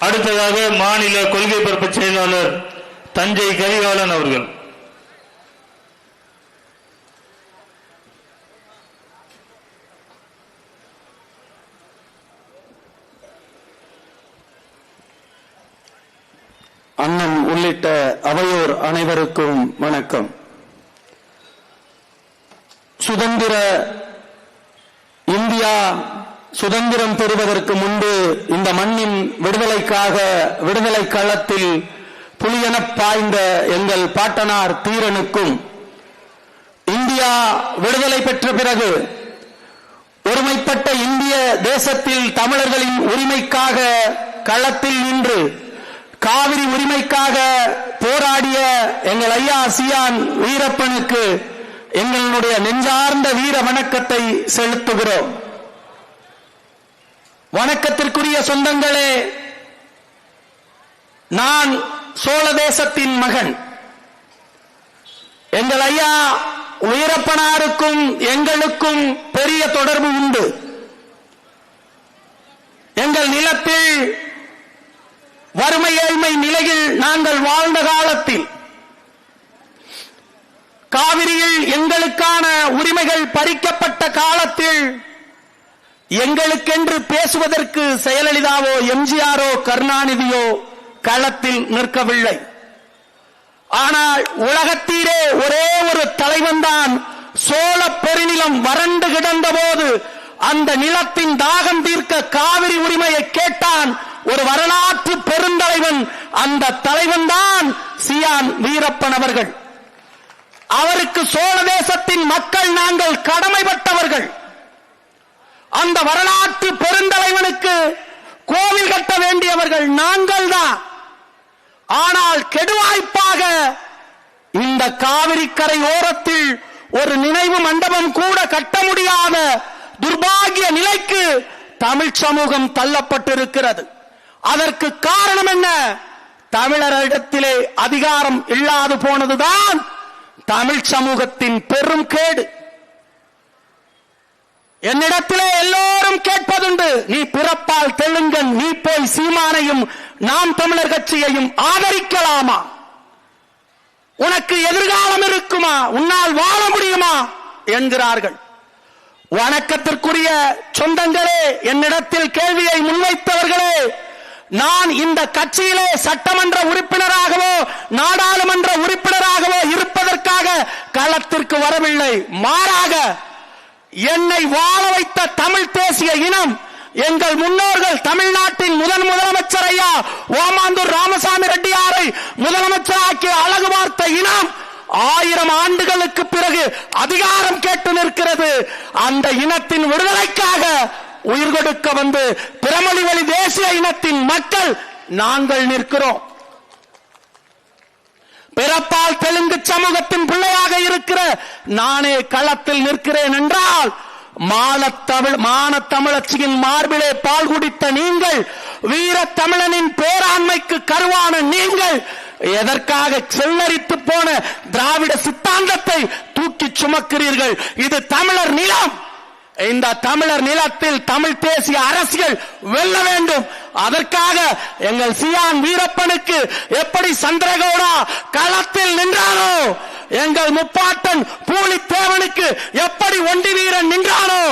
அடுத்ததாக மாநில கொள்கை பரப்பு செயலாளர் தஞ்சை கரிகாலன் அவர்கள். அண்ணன் உள்ளிட்ட அவையோர் அனைவருக்கும் வணக்கம். சுதந்திர இந்தியா சுதந்திரம் பெறுவதற்கு முன்பு இந்த மண்ணின் விடுதலைக்காக விடுதலை களத்தில் புலியெனப் பாய்ந்த எங்கள் பாட்டனார் தீரனுக்கும் இந்தியா விடுதலை பெற்ற பிறகு ஒருமைப்பட்ட இந்திய தேசத்தில் தமிழர்களின் உரிமைக்காக களத்தில் நின்று காவிரி உரிமைக்காக போராடிய எங்கள் ஐயா சியான் வீரப்பனுக்கு எங்களுடைய நெஞ்சார்ந்த வீர வணக்கத்தை செலுத்துகிறோம். வணக்கத்திற்குரிய சொந்தங்களே நான் சோழ தேசத்தின் மகன். எங்கள் ஐயா உயரப்பனாருக்கும் எங்களுக்கும் பெரிய தொடர்பு உண்டு. எங்கள் நிலத்தில் வறுமை ஏழ்மை நிலையில் நாங்கள் வாழ்ந்த காலத்தில் காவிரியில் எங்களுக்கான உரிமைகள் பறிக்கப்பட்ட காலத்தில் எங்களுக்கென்று பேசுவதற்கு செயலலிதாவோ எம்ஜிஆரோ கருணாநிதியோ களத்தில் நிற்கவில்லை. ஆனால் உலகத்தீரே ஒரே ஒரு தலைவன்தான் சோழ பெருநிலம் வறண்டு கிடந்தபோது அந்த நிலத்தின் தாகம் தீர்க்க காவிரி உரிமையை கேட்டான் ஒரு வரலாற்று பெருந்தலைவன். அந்த தலைவன் தான் சியான் வீரப்பன் அவர்கள். அவருக்கு சோழ தேசத்தின் மக்கள் நாங்கள் கடமைப்பட்டவர்கள். அந்த வரலாற்று பெருந்தலைவனுக்கு கோவில் கட்ட வேண்டியவர்கள் நாங்கள் தான் ஆனால் கெடுவாய்ப்பாக இந்த காவிரி கரை ஓரத்தில் ஒரு நினைவு மண்டபம் கூட கட்ட முடியாத துர்பாகிய நிலைக்கு தமிழ் சமூகம் தள்ளப்பட்டிருக்கிறது. அதற்கு காரணம் என்ன? தமிழரிடத்திலே அதிகாரம் இல்லாது போனதுதான் தமிழ் சமூகத்தின் பெரும் கேடு. என்னிடத்திலே எல்லோரும் கேட்பதுண்டு. நீ பிறப்பால் தெலுங்கன் நீ போய் சீமானையும் நாம் தமிழர் கட்சியையும் ஆதரிக்கலாமா? உனக்கு எதிர்காலம் இருக்குமா? உன்னால் வாழ முடியுமா? என்கிறார்கள். வணக்கத்திற்குரிய சொந்தங்களே என்னிடத்தில் கேள்வியை முன்வைத்தவர்களே நான் இந்த கட்சியிலே சட்டமன்ற உறுப்பினராகவோ நாடாளுமன்ற உறுப்பினராகவோ இருப்பதற்காக களத்திற்கு வரவில்லை. மாறாக என்னை வாழ வைத்த தமிழ் தேசிய இனம் எங்கள் முன்னோர்கள் தமிழ்நாட்டின் முதன் முதலமைச்சர் ஐயா ஓமாந்தூர் ராமசாமி ரெட்டியாரை முதலமைச்சராக்கிய அழகு பார்த்த இனம் ஆயிரம் ஆண்டுகளுக்கு பிறகு அதிகாரம் கேட்டு நிற்கிறது. அந்த இனத்தின் விடுதலைக்காக உயிர் கொடுக்க வந்து பிரமொழிவழி வழி தேசிய இனத்தின் மக்கள் நாங்கள் நிற்கிறோம். பிறப்பால் தெலுங்கு சமூகத்தின் பிள்ளையாக இருக்கிற நானே களத்தில் நிற்கிறேன் என்றால் மானத்தமிழ் மான தமிழச்சியின் மார்பிலே பால் குடித்த நீங்கள் வீர தமிழனின் பேராண்மைக்கு கருவான நீங்கள் எதற்காக செல்லரித்து போன திராவிட சித்தாந்தத்தை தூக்கி சுமக்கிறீர்கள்? இது தமிழர் நிலம். இந்த தமிழர் நிலத்தில் தமிழ் தேசிய அரசியல் வெல்ல வேண்டும். அதற்காக எங்கள் சியான் வீரப்பனுக்கு எப்படி சந்திரகௌடா களத்தில் நின்றானோ எங்கள் முப்பாட்டன் பூலித்தேவனுக்கு எப்படி ஒண்டி வீரன் நின்றானோ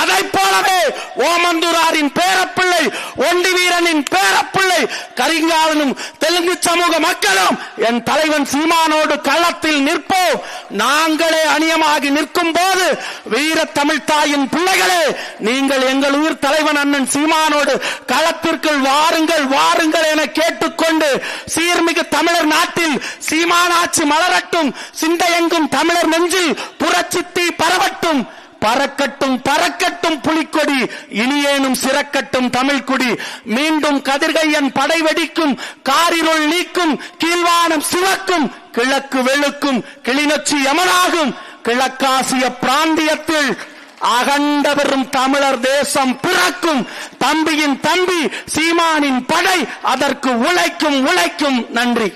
அதை போலவே ஓமந்தூராரின் பேரப்பிள்ளை ஒண்டி வீரனின் பேரப்பிள்ளை கரிங்காலனும் தெலுங்கு சமூக மக்களும் என் தலைவன் சீமானோடு களத்தில் நிற்போம். நாங்களே அணியமாகி நிற்கும் போது வீர தமிழ் தாயின் பிள்ளைகளே நீங்கள் எங்கள் உயிர் தலைவன் அண்ணன் சீமானோடு களத்திற்குள் வாருங்கள் வாருங்கள் என கேட்டுக்கொண்டு சீர்மிகு தமிழர் நாட்டில் சீமானாட்சி மலரட்டும் சிந்தையெங்கும் தமிழர் நெஞ்சில் புரட்சித்தீ பரவட்டும். பறக்கட்டும் பறக்கட்டும் புலிக்கொடி இனியேனும் சிறக்கட்டும் தமிழ்குடி மீண்டும் கதிர்கையன் படை வெடிக்கும் காரிருள் நீக்கும் கீழ்வானம் சிவக்கும் கிழக்கு வெளுக்கும் கிளிநொச்சி யமனாகும். கிழக்காசிய பிராந்தியத்தில் அகண்ட பெறும் தமிழர் தேசம் பிறக்கும். தம்பியின் தம்பி சீமானின் படை அதற்கு உழைக்கும் உழைக்கும். நன்றி.